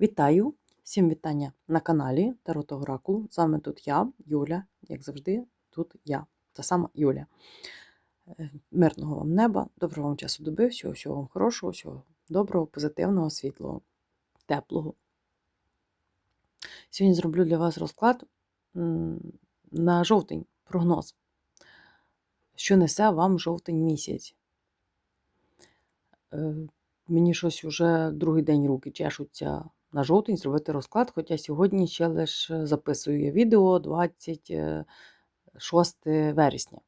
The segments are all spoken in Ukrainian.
Вітаю! Всім вітання на каналі Тарот Оракул. З вами тут я, Юля, як завжди, тут я, та сама Юля. Е, Мирного вам неба, доброго вам часу доби, всього, всього вам хорошого, всього доброго, позитивного, світлого, теплого. Сьогодні зроблю для вас розклад на жовтень, прогноз. Що несе вам жовтень місяць? Е, Мені щось уже другий день руки чешуться на жовтень зробити розклад, хоча сьогодні ще лише записую я відео 26 вересня.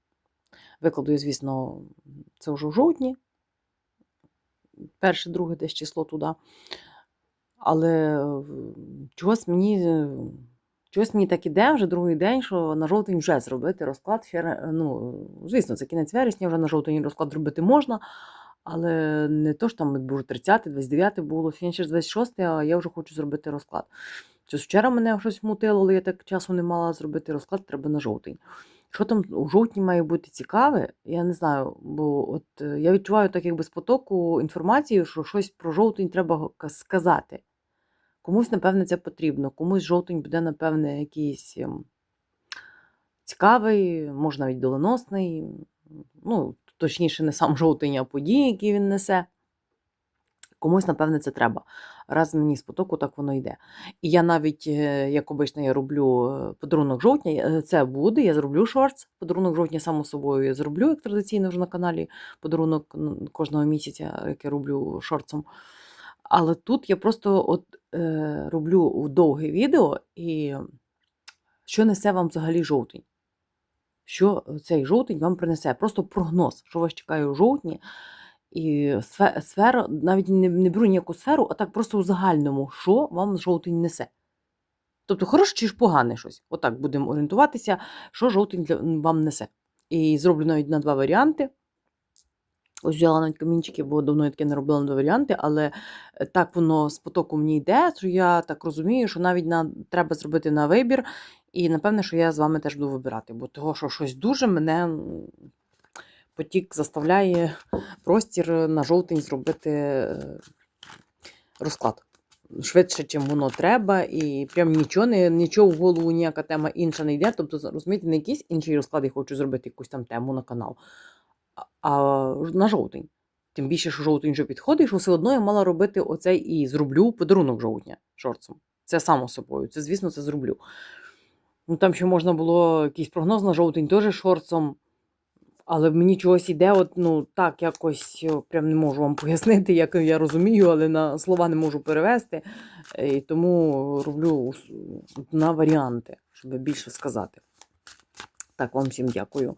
Викладу звісно, це вже в жовтні, перше, друге десь число туди. Але е, чогось мені, е, чогось мені так іде вже другий день, що на жовтень вже зробити розклад. Ну, звісно, це кінець вересня, вже на жовтень розклад робити можна. Але не то ж там вже 30, 29 було, ж 26, а я вже хочу зробити розклад. Щось вчора мене щось мутило, але я так часу не мала зробити розклад, треба на жовтень. Що там у жовтні має бути цікаве, я не знаю, бо от е, я відчуваю так якби з потоку інформації, що щось про жовтень треба сказати. Комусь, напевне, це потрібно, комусь жовтень буде, напевне, якийсь ем, цікавий, може навіть доленосний. Ну, точніше, не сам жовтень, а події, які він несе. Комусь, напевне, це треба. Раз мені з потоку так воно йде. І я навіть, е, як обично, я роблю е, подарунок жовтня, е, це буде, я зроблю шортс. Подарунок жовтня, само собою, я зроблю, як традиційно вже на каналі, подарунок кожного місяця, як я роблю шортсом. Але тут я просто от, е, роблю довге відео, і що несе вам взагалі жовтень? Що цей жовтень вам принесе? Просто прогноз, що вас чекає у жовтні. І сфера, навіть не, не беру ніяку сферу, а так просто у загальному, що вам жовтень несе. Тобто, хороше чи ж погане щось. Отак будемо орієнтуватися, що жовтень вам несе. І зроблю навіть на два варіанти. Ось взяла навіть камінчики, бо давно я таке не робила на два варіанти, але е, так воно з потоку мені йде, що я так розумію, що навіть на, треба зробити на вибір. І напевне, що я з вами теж буду вибирати, бо того, що щось дуже мене потік заставляє простір на жовтень зробити е, розклад. Швидше, чим воно треба, і прям нічого не нічого в голову, ніяка тема інша не йде. Тобто, розумієте, не якийсь інший розклад, я хочу зробити якусь там тему на канал, а, на жовтень. Тим більше, що жовтень вже підходить, що все одно я мала робити оцей і зроблю подарунок жовтня шорцом. Це само собою. Це, звісно, це зроблю. Ну, там ще можна було якийсь прогноз на жовтень, теж шорцом. Але мені чогось іде, от, ну так, якось прям не можу вам пояснити, як я розумію, але на слова не можу перевести. І тому роблю на варіанти, щоб більше сказати. Так, вам всім дякую.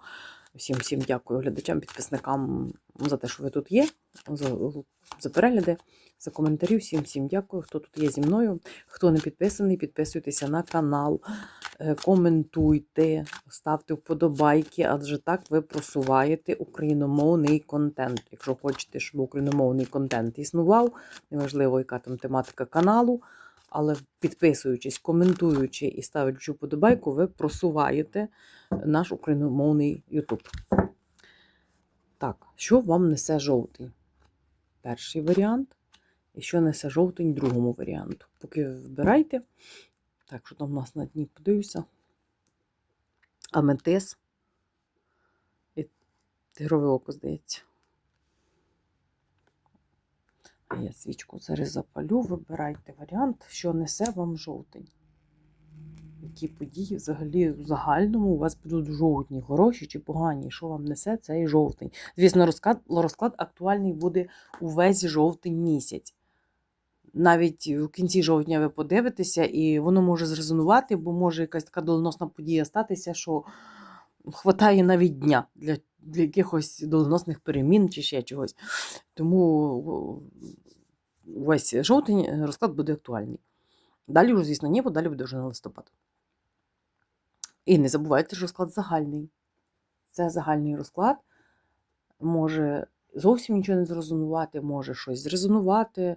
Всім всім дякую глядачам, підписникам за те, що ви тут є, за, за перегляди, за коментарі. Всім всім дякую, хто тут є зі мною. Хто не підписаний, підписуйтеся на канал, е, коментуйте, ставте вподобайки, адже так ви просуваєте україномовний контент. Якщо хочете, щоб україномовний контент існував, неважливо, яка там тематика каналу. Але підписуючись, коментуючи і ставлячи вподобайку, ви просуваєте наш україномовний YouTube. Так, що вам несе жовтень? Перший варіант. І що несе жовтень другому варіанту. Поки вибирайте. Так, що там у нас на дні подивлюся. Аметис. І тигрове око, здається. А я свічку зараз запалю. Вибирайте варіант, що несе вам жовтень. Які події взагалі в загальному у вас будуть жовтні, хороші чи погані? Що вам несе цей жовтень? Звісно, розклад, розклад актуальний буде увесь жовтень місяць. Навіть в кінці жовтня ви подивитеся, і воно може зрезонувати, бо може якась така доленосна подія статися, що хватає навіть дня для, для якихось доленосних перемін чи ще чогось. Тому весь жовтень е, розклад буде актуальний. Далі, звісно, ні, бо далі буде вже на листопад. І не забувайте, що розклад загальний. Це загальний розклад. Може зовсім нічого не зрезонувати, може щось зрезонувати,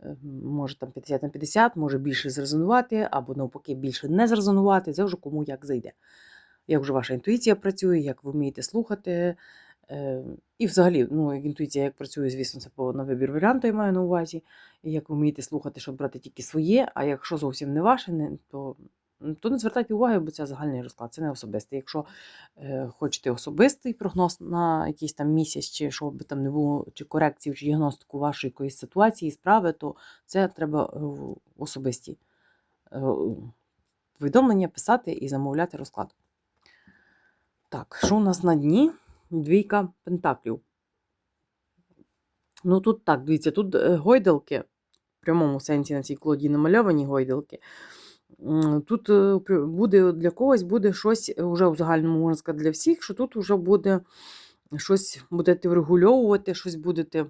е, може там 50 на 50, може більше зрезонувати, або навпаки більше не зрезонувати. Це вже кому як зайде. Як вже ваша інтуїція працює, як ви вмієте слухати, Е, І взагалі, ну, інтуїція як працює, звісно, це на вибір варіанту, я маю на увазі. І як ви вмієте слухати, щоб брати тільки своє, а якщо зовсім не ваше, то, то не звертайте уваги, бо це загальний розклад, це не особистий. Якщо е, хочете особистий прогноз на якийсь там місяць, чи що би там не було, чи корекцію, чи діагностику вашої якоїсь ситуації, справи, то це треба е, особисті е, повідомлення писати і замовляти розклад. Так, що у нас на дні? Двійка пентаклів. Ну тут так, дивіться, тут е, гойдалки, в прямому сенсі на цій колоді намальовані гойдалки. Тут е, буде для когось буде щось вже в загальному можна сказати для всіх, що тут вже буде щось будете врегульовувати, щось будете.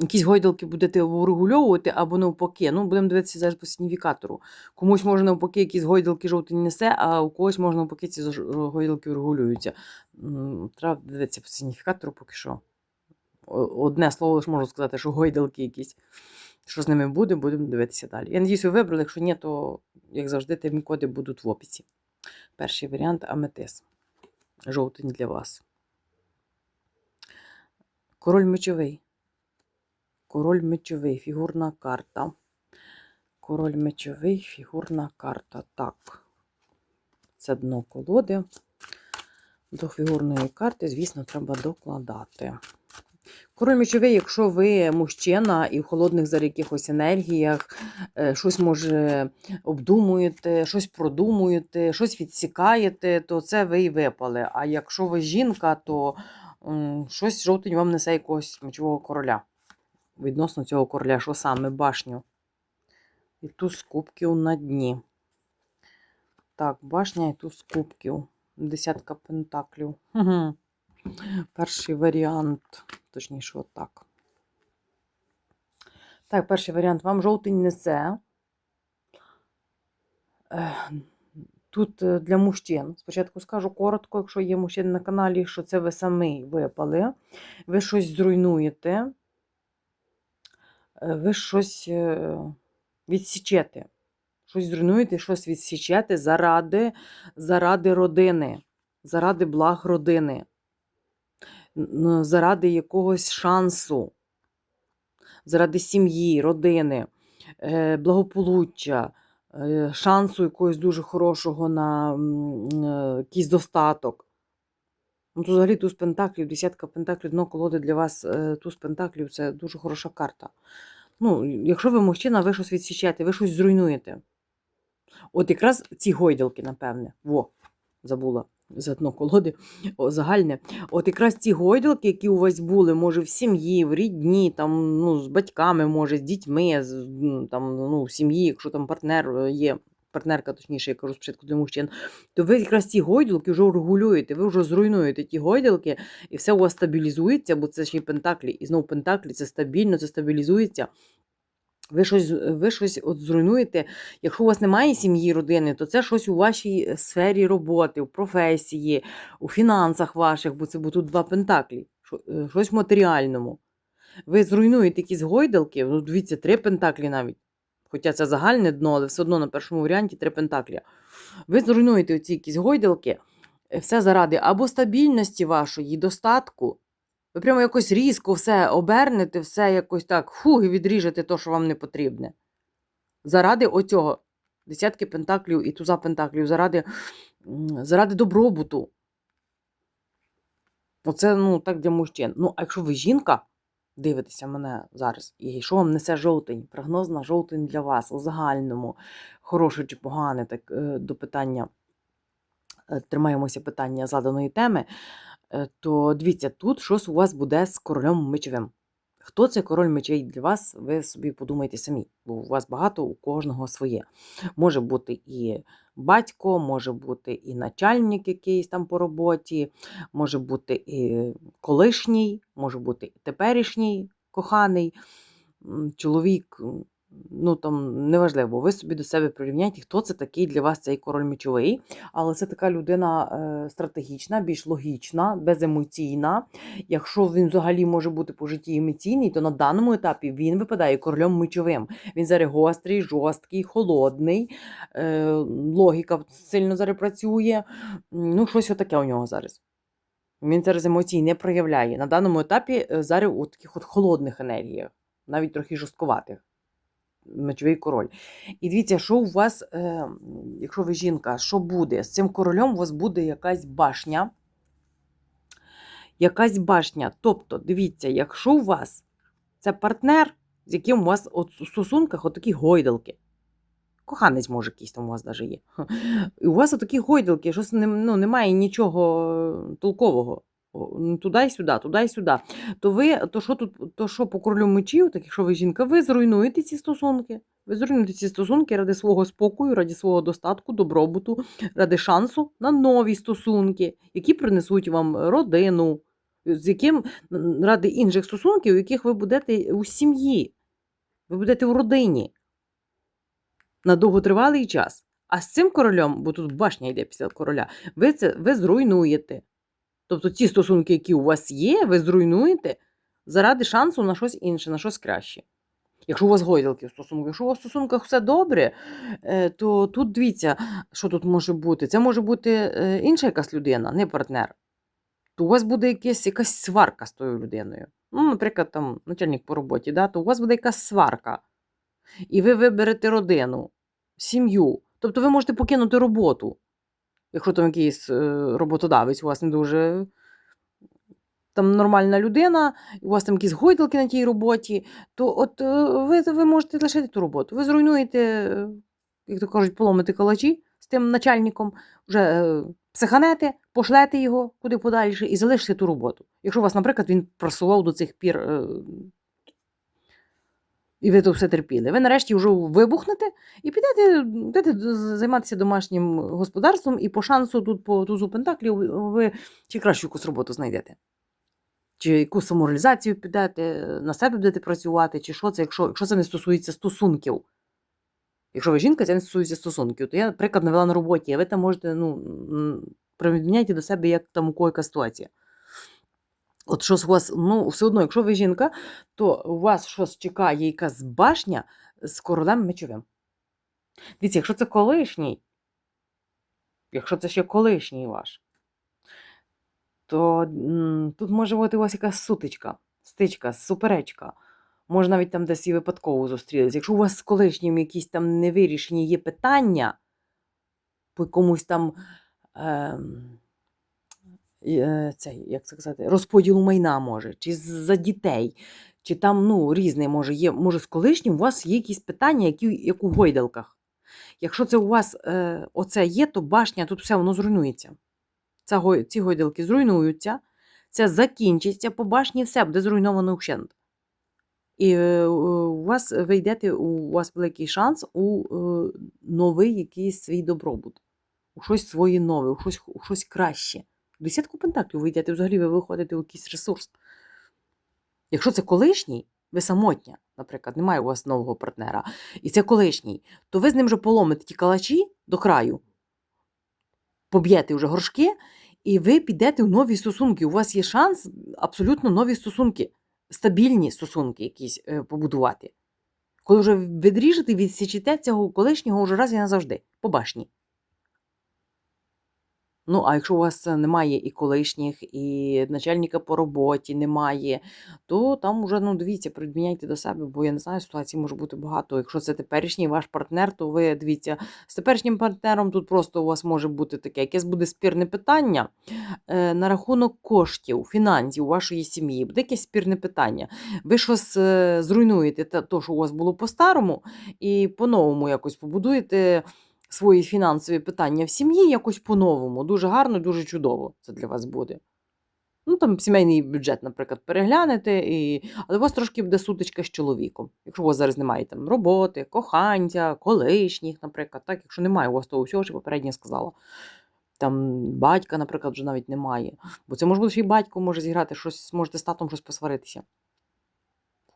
Якісь гойдалки будете врегульовувати або навпаки. Ну, будемо дивитися зараз по сигніфікатору. Комусь може навпаки якісь гойдалки жовтень несе, а у когось може навпаки ці гойдалки регулюються. М, Треба дивитися по сигніфікатору поки що. Одне слово лише можу сказати, що гойдалки якісь. Що з ними буде, будемо дивитися далі. Я надіюсь, ви вибрали. Якщо ні, то, як завжди, темні коди будуть в описі. Перший варіант аметис. Жовтень для вас. Король мечовий. Король мечовий, фігурна карта. Король мечовий, фігурна карта. Так. Це дно колоди. До фігурної карти, звісно, треба докладати. Король мечовий, якщо ви мужчина і в холодних зараз якихось енергіях, е, щось може обдумуєте, щось продумуєте, щось відсікаєте, то це ви і випали. А якщо ви жінка, то щось жовтень вам несе якогось мечового короля. Відносно цього короля, що саме башню. І туз кубків на дні. Так, башня і туз кубків. Десятка пентаклів. Перший варіант. Точніше, отак. Так, перший варіант. Вам жовтень несе. Тут е, для мужчин. Спочатку скажу коротко, якщо є мужчини на каналі, що це ви самі випали. Ви щось зруйнуєте. Е, Ви щось е, відсічете. Щось зруйнуєте, щось відсічете заради, заради родини, заради благ родини, заради якогось шансу, заради сім'ї, родини, е, благополуччя, шансу якогось дуже хорошого на якийсь достаток. Ну, то взагалі туз пентаклів, десятка пентаклів, дно колоди для вас е, туз пентаклів це дуже хороша карта. Ну, якщо ви мужчина, ви щось відсічаєте, ви щось зруйнуєте. От якраз ці гойдалки, напевне. Во, забула за дно колоди о, загальне. От якраз ці гойдалки, які у вас були, може, в сім'ї, в рідні, там, ну, з батьками, може, з дітьми, з, там, ну, в сім'ї, якщо там партнер е, є, партнерка, точніше, я кажу спочатку для мужчин, то ви якраз ці гойдалки вже регулюєте, ви вже зруйнуєте ті гойдалки, і все у вас стабілізується, бо це ще й пентаклі. І знову пентаклі це стабільно, це стабілізується. Ви щось, ви щось от зруйнуєте. Якщо у вас немає сім'ї, родини, то це щось у вашій е, сфері роботи, у професії, у фінансах ваших, бо це тут два пентаклі, е, щось матеріальному. Ви зруйнуєте якісь гойдалки, ну дивіться, три пентаклі навіть. Хоча це загальне дно, але все одно на першому варіанті три пентаклі. Ви зруйнуєте оці якісь гойдалки, е, все заради або стабільності вашої, достатку. Ви прямо якось різко все обернете, все якось так фуг і відріжете те, що вам не потрібне. Заради оцього десятки пентаклів і туза пентаклів, заради, заради добробуту. Оце ну, так для мужчин. Ну, а якщо ви жінка, дивитеся мене зараз, і що вам несе жовтень? Прогноз на жовтень для вас у загальному, хороше чи погане, так е, до питання. е, Тримаємося питання заданої теми, е, то дивіться, тут щось у вас буде з королем мечовим. Хто це король мечей для вас, ви собі подумайте самі, бо у вас багато у кожного своє. Може бути і батько, може бути і начальник якийсь там по роботі, може бути і колишній, може бути і теперішній коханий чоловік. Ну там неважливо, ви собі до себе прирівняйте, хто це такий для вас цей король мечовий. Але це така людина е, стратегічна, більш логічна, беземоційна. Якщо він взагалі може бути по житті емоційний, то на даному етапі він випадає королем мечовим. Він зараз гострий, жорсткий, холодний, е, логіка сильно зараз працює. Ну, щось отаке у нього зараз. Він зараз емоцій не проявляє. На даному етапі е, зараз у таких от холодних енергіях, навіть трохи жорсткуватих. Мечовий король. І дивіться, що у вас, е, якщо ви жінка, що буде? З цим королем у вас буде якась башня. Якась башня. Тобто, дивіться, якщо у вас це партнер, з яким у вас от у стосунках отакі гойдалки. Коханець, може, якийсь там у вас навіть є. І у вас отакі гойдалки, не, ну, немає нічого е, толкового. Туди й сюди, туди й сюди. То ви, то що тут, то що по королю мечів, так якщо ви жінка, ви зруйнуєте ці стосунки. Ви зруйнуєте ці стосунки ради свого спокою, ради свого достатку, добробуту, ради шансу на нові стосунки, які принесуть вам родину, з яким ради інших стосунків, у яких ви будете у сім'ї, ви будете в родині на довготривалий час. А з цим королем, бо тут башня йде після короля, ви це ви зруйнуєте. Тобто ті стосунки, які у вас є, ви зруйнуєте заради шансу на щось інше, на щось краще. Якщо у вас гойдалки в стосунках, якщо у вас в стосунках все добре, е, то тут дивіться, що тут може бути. Це може бути е, інша якась людина, не партнер. То у вас буде якась, якась сварка з тою людиною. Ну, наприклад, там начальник по роботі, да, то у вас буде якась сварка. І ви виберете родину, сім'ю. Тобто ви можете покинути роботу. Якщо там якийсь е, роботодавець, у вас не дуже там нормальна людина, у вас там якісь гойдалки на тій роботі, то от е, ви, ви можете лишити ту роботу. Ви зруйнуєте, е, як то кажуть, поломите калачі з тим начальником, вже психанете, пошлете його куди подальше і залишите ту роботу. Якщо вас, наприклад, він просував до цих пір. І ви то все терпіли. Ви нарешті вже вибухнете і підете, підете займатися домашнім господарством, і по шансу тут по тузу Пентаклів ви чи кращу якусь роботу знайдете. Чи якусь самореалізацію підете, на себе будете працювати, чи що це, якщо, якщо це не стосується стосунків. Якщо ви жінка, це не стосується стосунків, то я, наприклад, навела на роботі, а ви там можете ну, приміняйте до себе, як там у кого яка ситуація. От щось у вас, ну, все одно, якщо ви жінка, то у вас щось чекає якась башня з королем мечовим. Дивіться, якщо це колишній, якщо це ще колишній ваш, то м, тут може бути у вас якась сутичка, стичка, суперечка. Може, навіть там десь і випадково зустрілись. Якщо у вас з колишнім якісь там невирішені є питання по якомусь там. Е, цей, як це сказати, розподілу майна може, чи за дітей, чи там ну, різне може є. Може, з колишнім у вас є якісь питання, які, як у гойдалках. Якщо це у вас е, оце є, то башня, тут все воно зруйнується. Ця, ці гойдалки зруйнуються, це закінчиться по башні, все буде зруйновано вщент. І е, у вас ви йдете, у вас великий шанс у е, новий якийсь свій добробут, у щось своє нове, у щось, у щось краще. Десятку пентаклів ви йдете, взагалі ви виходите у якийсь ресурс. Якщо це колишній, ви самотня, наприклад, немає у вас нового партнера, і це колишній, то ви з ним вже поломите ті калачі до краю, поб'єте вже горшки, і ви підете в нові стосунки. У вас є шанс абсолютно нові стосунки, стабільні стосунки якісь е, побудувати. Коли вже відріжете, відсічете цього колишнього вже раз і назавжди, по башні. Ну, а якщо у вас е, немає і колишніх, і начальника по роботі немає, то там уже, ну, дивіться, приміняйте до себе, бо я не знаю, ситуацій може бути багато. Якщо це теперішній ваш партнер, то ви дивіться, з теперішнім партнером тут просто у вас може бути таке, якесь буде спірне питання е, на рахунок коштів, фінансів вашої сім'ї. Буде якесь спірне питання. Ви щось е, зруйнуєте те, що у вас було по-старому, і по-новому якось побудуєте свої фінансові питання в сім'ї якось по-новому. Дуже гарно, дуже чудово це для вас буде. Ну, там сімейний бюджет, наприклад, переглянете, і... але у вас трошки буде сутичка з чоловіком. Якщо у вас зараз немає там роботи, коханця, колишніх, наприклад, так, якщо немає у вас того всього, що попередньо сказала. Там батька, наприклад, вже навіть немає. Бо це може бути, що і батько може зіграти щось, можете з татом щось посваритися.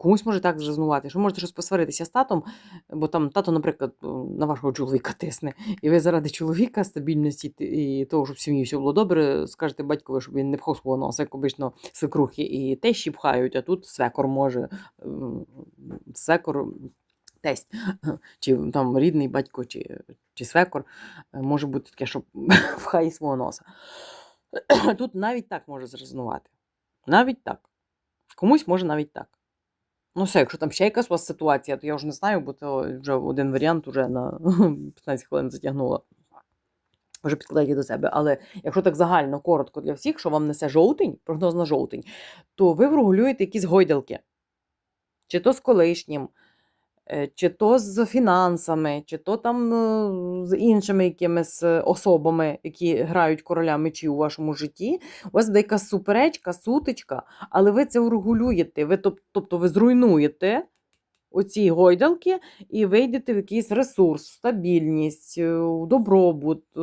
Комусь може так зрезнувати, що можете щось посваритися з татом, бо там тато, наприклад, на вашого чоловіка тисне. І ви заради чоловіка, стабільності і того, щоб в сім'ї все було добре, скажете батькові, щоб він не пхав свого носа, як обично свекрухи і тещі пхають, а тут свекор може, свекор, тесть, чи там рідний батько, чи, чи свекор, е, може бути таке, що пхає свого носа. Тут навіть так може зрезонувати. Навіть так. Комусь може навіть так. Ну, все, якщо там ще якась у вас ситуація, то я вже не знаю, бо то вже один варіант уже на 15 хвилин затягнула. Вже підкладайте до себе. Але якщо так загально, коротко для всіх, що вам несе жовтень, прогноз на жовтень, то ви врегулюєте якісь гойдалки. Чи то з колишнім, чи то з фінансами, чи то там е, з іншими якимись е, особами, які грають короля мечів у вашому житті. У вас буде суперечка, сутичка, але ви це врегулюєте. Ви, тобто ви зруйнуєте оці гойдалки і вийдете в якийсь ресурс, стабільність, е, добробут. е,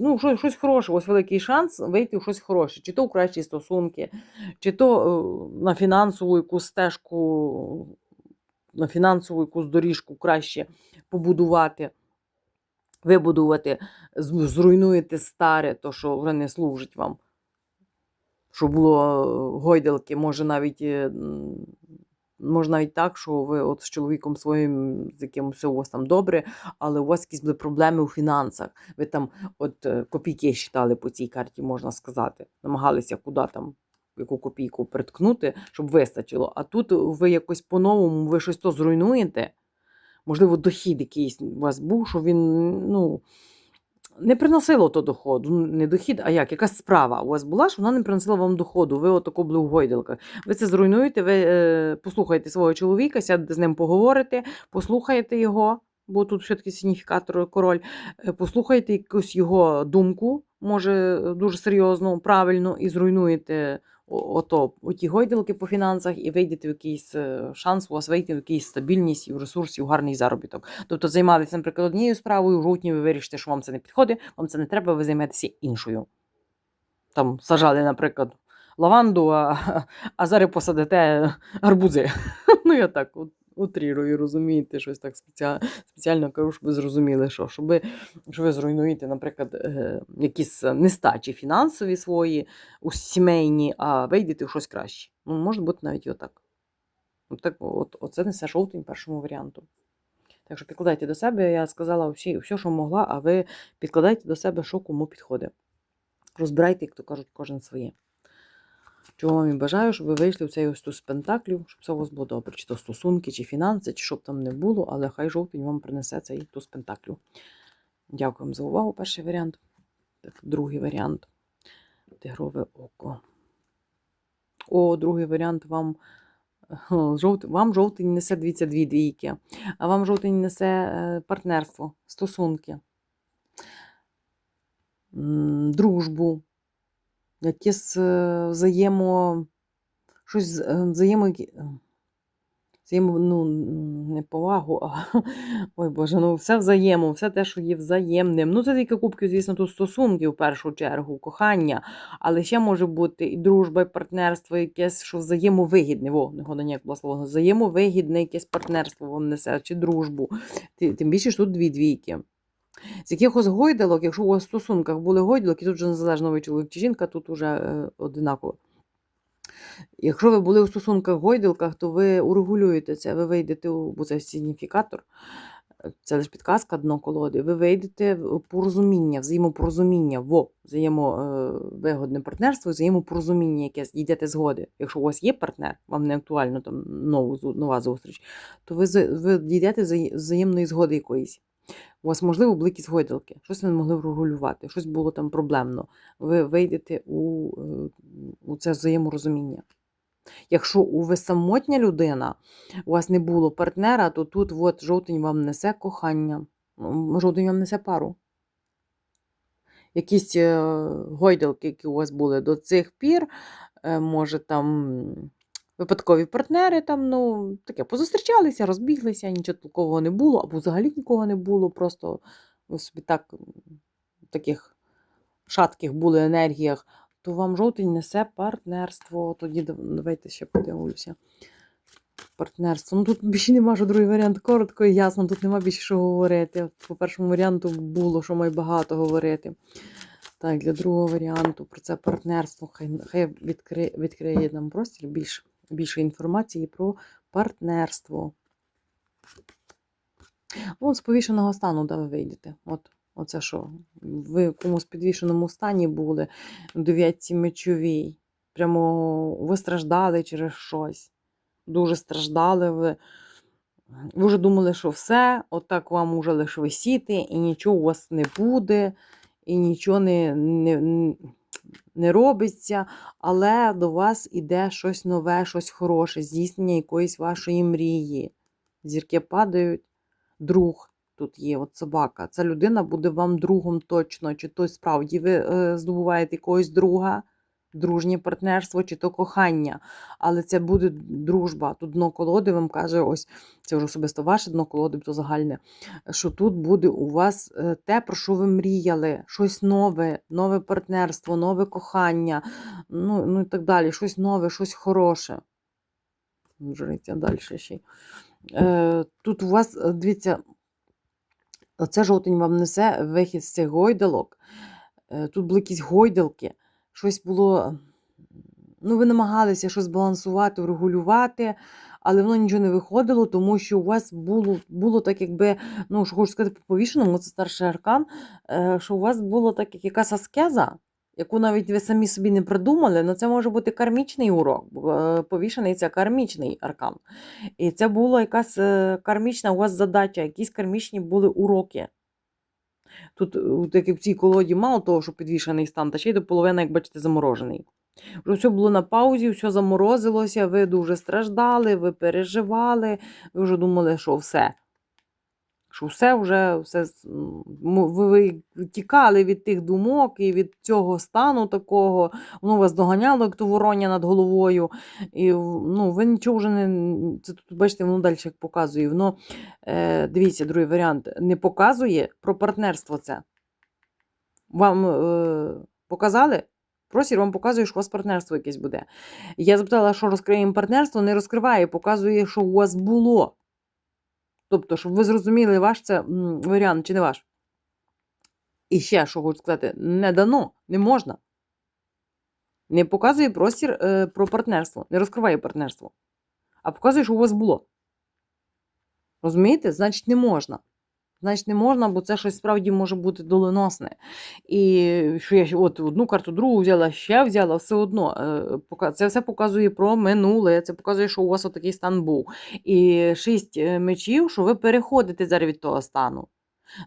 Ну, щось, хороше, ось великий шанс вийти в щось хороше, чи то в кращі стосунки, чи то е, на фінансову якусь стежку, фінансову якусь доріжку краще побудувати, вибудувати, зруйнуєте старе, то що вже не служить вам. Що було е, гойдалки, може навіть, е, може навіть так, що ви от з чоловіком своїм, з яким все у вас там добре, але у вас якісь були проблеми у фінансах. Ви там от е, копійки считали по цій карті, можна сказати. Намагалися куди там яку копійку приткнути, щоб вистачило. А тут ви якось по-новому, ви щось то зруйнуєте. Можливо, дохід якийсь у вас був, що він ну, не приносило то доходу. Ну, Не дохід, а як? Якась справа у вас була, що вона не приносила вам доходу. Ви отако були в гойдалках. Ви це зруйнуєте, ви е, послухаєте свого чоловіка, сядете з ним поговорите, послухаєте його, бо тут все-таки сигніфікатор король, е, послухайте якусь його думку, може дуже серйозно, правильно, і зруйнуєте ото, оті гойдалки по фінансах, і вийдете в якийсь е, шанс, у вас вийти в якийсь стабільність і в ресурсі, в гарний заробіток. Тобто займатися, наприклад, однією справою, в жовтні ви вирішите, що вам це не підходить, вам це не треба, ви займетеся іншою. Там сажали, наприклад, лаванду, а, а зараз посадите гарбузи. Ну, я так от, утрірую, розумієте, щось так спеціально, кажу, щоб ви зрозуміли, що, щоб ви, що ви зруйнуєте, наприклад, е, якісь нестачі фінансові свої, у сімейні, а вийдете в щось краще. Ну, може бути навіть отак. От, так, от, оце несе жовтень першому варіанту. Так що підкладайте до себе, я сказала всі, все, що могла, а ви підкладайте до себе, що кому підходить. Розбирайте, як то кажуть, кожен своє. Чого вам і бажаю, щоб ви вийшли в цей ось туз пентаклів, щоб все у вас було добре. Чи то стосунки, чи фінанси, чи щоб там не було, але хай жовтень вам принесе цей туз пентаклів. Дякую вам за увагу. Перший варіант. Так, другий варіант. Тигрове око. О, другий варіант вам. О, жовт- Вам жовтень несе дивіться, дві двійки, а вам жовтень несе е, партнерство, стосунки, дружбу, якесь е, взаємо, щось е, взаємо, е, взаємо, ну, не повагу, а ой Боже, ну все взаємо, все те, що є взаємним. Ну, це тільки кубки, звісно, тут стосунки в першу чергу, кохання, але ще може бути і дружба, і партнерство, якесь, що взаємовигідне. Во, не года ніяк було слово. Взаємовигідне якесь партнерство вам несе, чи дружбу. Тим більше ж тут дві двійки. З якихось гойдалок, якщо у вас в стосунках були гойдалки, тут вже незалежно ви чоловік чи жінка, тут вже е, одинаково. Якщо ви були у стосунках гойдалках, то ви урегулюєте це, ви вийдете, у, бо це сигніфікатор, е, це лише підказка дно колоди, ви вийдете в порозуміння, взаємопорозуміння, во, взаємовигодне партнерство, взаємопорозуміння якесь, дійдете згоди. Якщо у вас є партнер, вам не актуально там нову, нова зустріч, то ви, ви дійдете взаємної згоди якоїсь. У вас, можливо, були якісь гойдалки, щось ви не могли врегулювати, щось було там проблемно. Ви вийдете у, е, у це взаєморозуміння. Якщо у ви самотня людина, у вас не було партнера, то тут от, жовтень вам несе кохання, жовтень вам несе пару. Якісь е, гойдалки, які у вас були до цих пір, е, може там випадкові партнери, там, ну, таке, позустрічалися, розбіглися, нічого такого не було, або взагалі нікого не було, просто ви собі так в таких шатких були енергіях, то вам жовтень несе партнерство. Тоді давайте ще подивимося. Партнерство. Ну тут більше нема що другий варіант коротко і ясно, тут нема більше що говорити. По першому варіанту було, що має багато говорити. Так, для другого варіанту про це партнерство. Хай, хай відкриє, відкриє нам простір більш, більше інформації про партнерство. От з повішеного стану, де ви вийдете. От, Оце що? Ви в комусь підвішеному стані були, в дев'ятці мечовій. Прямо ви страждали через щось. Дуже страждали. Ви, ви вже думали, що все, отак вам уже лише висіти, і нічого у вас не буде, і нічого не, не, не робиться, але до вас іде щось нове, щось хороше, здійснення якоїсь вашої мрії. Зірки падають, друг тут є, от собака. Ця людина буде вам другом точно, чи то справді ви е, здобуваєте якогось друга, дружнє партнерство, чи то кохання. Але це буде дружба. Тут дно колоди вам каже, ось це вже особисто ваше дно колоди, то загальне, що тут буде у вас е, те, про що ви мріяли, щось нове, нове партнерство, нове кохання, ну, ну і так далі, щось нове, щось хороше. Жриця далі ще. Е, Тут у вас, е, дивіться, оце жовтень вам несе вихід з цих гойдалок. Тут були якісь гойдалки, щось було. Ну, ви намагалися щось балансувати, врегулювати, але воно нічого не виходило, тому що у вас було, було так, якби, ну, що хочу сказати, по повішеному, це старший аркан, е, що у вас було так, як якась аскеза, яку навіть ви самі собі не придумали, але це може бути кармічний урок. бо, е, Повішений це кармічний аркан. І це була якась е, кармічна у вас задача, якісь кармічні були уроки. Тут, е, як в цій колоді, мало того, що підвішений стан, та ще й до половини, як бачите, заморожений. Вже все було на паузі, все заморозилося, ви дуже страждали, ви переживали, ви вже думали, що все. Що все вже все, ви, тікали від тих думок і від цього стану такого, воно вас доганяло, як то вороння над головою. І ну, ви нічого вже не. Це тут, бачите, воно далі як показує. Воно, е, дивіться, другий варіант, не показує про партнерство це. Вам е, показали? Простір вам показує, що у вас партнерство якесь буде. Я запитала, що розкриємо партнерство, не розкриває, показує, що у вас було. Тобто, щоб ви зрозуміли, ваш це варіант чи не ваш. І ще, що хочу сказати, не дано, не можна. Не показує простір е, про партнерство, не розкриває партнерство. А показує, що у вас було. Розумієте? Значить, не можна. Значить, не можна, бо це щось справді може бути доленосне. І що я от одну карту, другу взяла, ще взяла, все одно. е, Це все показує про минуле, це показує, що у вас отакий стан був. І шість е, мечів, що ви переходите зараз від того стану.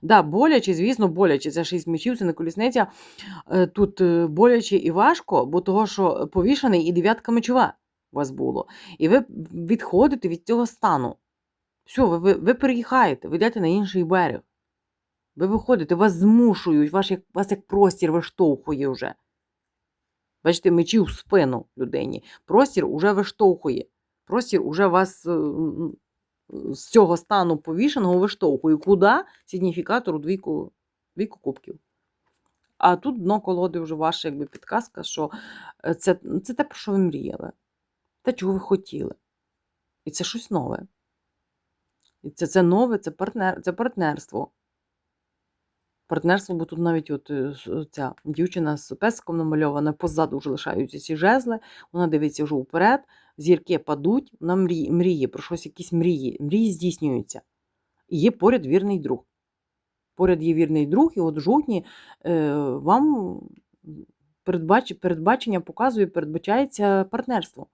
Да, боляче, звісно, боляче. Це шість мечів, це не колісниця. Е, Тут боляче і важко, бо того, що повішений і дев'ятка мечова у вас було. І ви відходите від цього стану. Все, ви, ви, ви переїхаєте, ви йдете на інший берег. Ви виходите, вас змушують, ваш, як, вас як простір виштовхує вже. Бачите, мечі в спину людині. Простір уже виштовхує. Простір уже вас е, з цього стану повішеного виштовхує. Куди? Сигніфікатор у двійку, двійку кубків. А тут дно колоди вже ваша якби, підказка, що е, це, це те, про що ви мріяли, те, чого ви хотіли. І це щось нове. І це, це нове, це, партнер, це партнерство. Партнерство, бо тут навіть от е, ця дівчина з песиком намальована, позаду вже лишаються ці жезли, вона дивиться вже вперед, зірки падуть, вона мріє, мріє про щось, якісь мрії. Мрії здійснюються. І є поряд вірний друг. Поряд є вірний друг, і от жовтні е, вам передбач, передбачення показує, передбачається партнерство.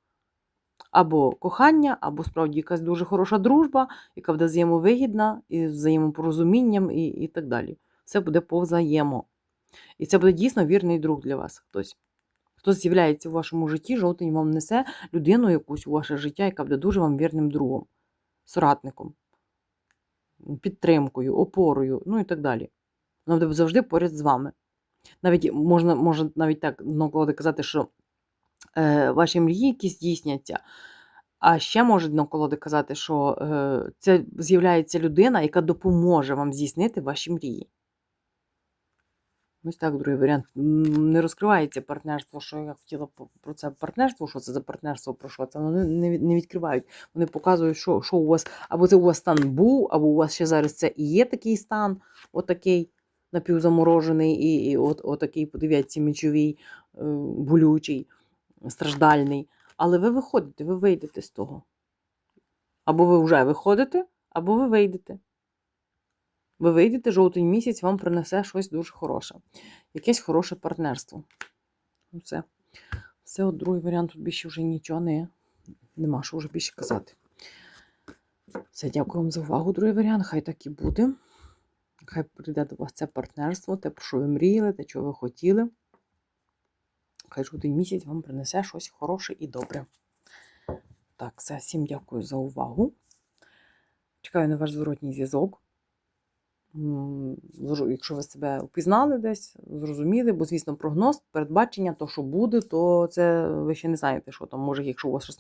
Або кохання, або справді якась дуже хороша дружба, яка буде взаємовигідна, і взаємопорозумінням, і, і так далі. Все буде по взаємо. І це буде дійсно вірний друг для вас. Хтось. Хтось з'являється в вашому житті, жовтень вам несе людину якусь у ваше життя, яка буде дуже вам вірним другом, соратником, підтримкою, опорою, ну і так далі. Вона буде завжди поряд з вами. Навіть можна, можна навіть так ну, казати, що ваші мрії якісь здійсняться. А ще може дно колоди казати, що е, це з'являється людина, яка допоможе вам здійснити ваші мрії. Ось так, другий варіант. Не розкривається партнерство, що я хотіла про це партнерство, що це за партнерство, про що це. Вони не, відкривають. Вони показують, що, що у вас, або це у вас стан був, або у вас ще зараз це і є такий стан, отакий напівзаморожений, і, і от, отакий, подивіться, мечовий, е, болючий, страждальний. Але ви виходите, ви вийдете з того. Або ви вже виходите, або ви вийдете. Ви вийдете, жовтень місяць вам принесе щось дуже хороше. Якесь хороше партнерство. Ну, Все. Все, от другий варіант, тут більше вже нічого не, нема, що вже більше казати. Все, дякую вам за увагу, другий варіант. Хай так і буде. Хай прийде до вас це партнерство, те, про що ви мріяли, те, чого ви хотіли. Хай жовтий місяць вам принесе щось хороше і добре. Так, все, всім дякую за увагу. Чекаю на ваш зворотній зв'язок. Якщо ви себе впізнали десь, зрозуміли, бо, звісно, прогноз, передбачення, то, що буде, то це ви ще не знаєте, що там, може, якщо у вас щось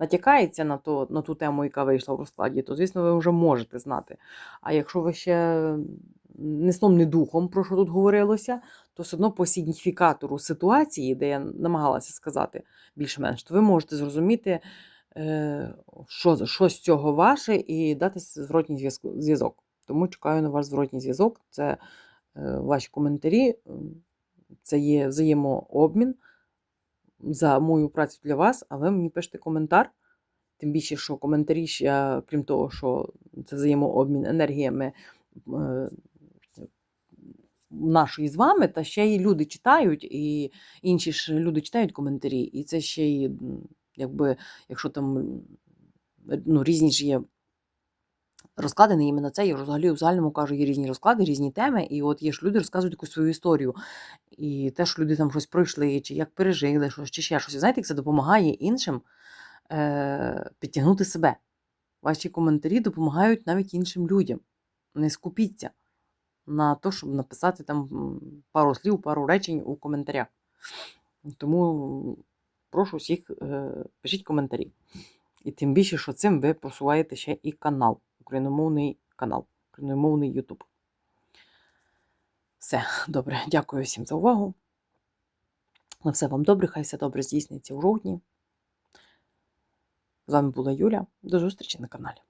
натякається на, то, на ту тему, яка вийшла в розкладі, то, звісно, ви вже можете знати. А якщо ви ще не сном, не духом, про що тут говорилося, то все одно по сигніфікатору ситуації, де я намагалася сказати більш-менш, то ви можете зрозуміти, е, що, що з цього ваше, і дати зворотній зв'язок. Тому чекаю на ваш зворотній зв'язок. Це е, ваші коментарі, це є взаємообмін за мою працю для вас, а ви мені пишете коментар. Тим більше, що коментарі крім того, що це взаємообмін енергіями е, нашої з вами, та ще й люди читають, і інші ж люди читають коментарі, і це ще й, якби, якщо там ну, різні ж є розклади, не іменно це, я взагалі в загальному кажу, є різні розклади, різні теми, і от є ж люди розказують якусь свою історію. І те, що люди там щось пройшли, чи як пережили, щось, чи ще щось. Знаєте, як це допомагає іншим е, підтягнути себе. Ваші коментарі допомагають навіть іншим людям. Не скупіться на те, щоб написати там пару слів, пару речень у коментарях. Тому прошу всіх, е, пишіть коментарі. І тим більше, що цим ви просуваєте ще і канал, україномовний канал, україномовний Ютуб. Все, добре, дякую всім за увагу. На все вам добре, хай все добре здійсниться у жовтні. З вами була Юля. До зустрічі на каналі.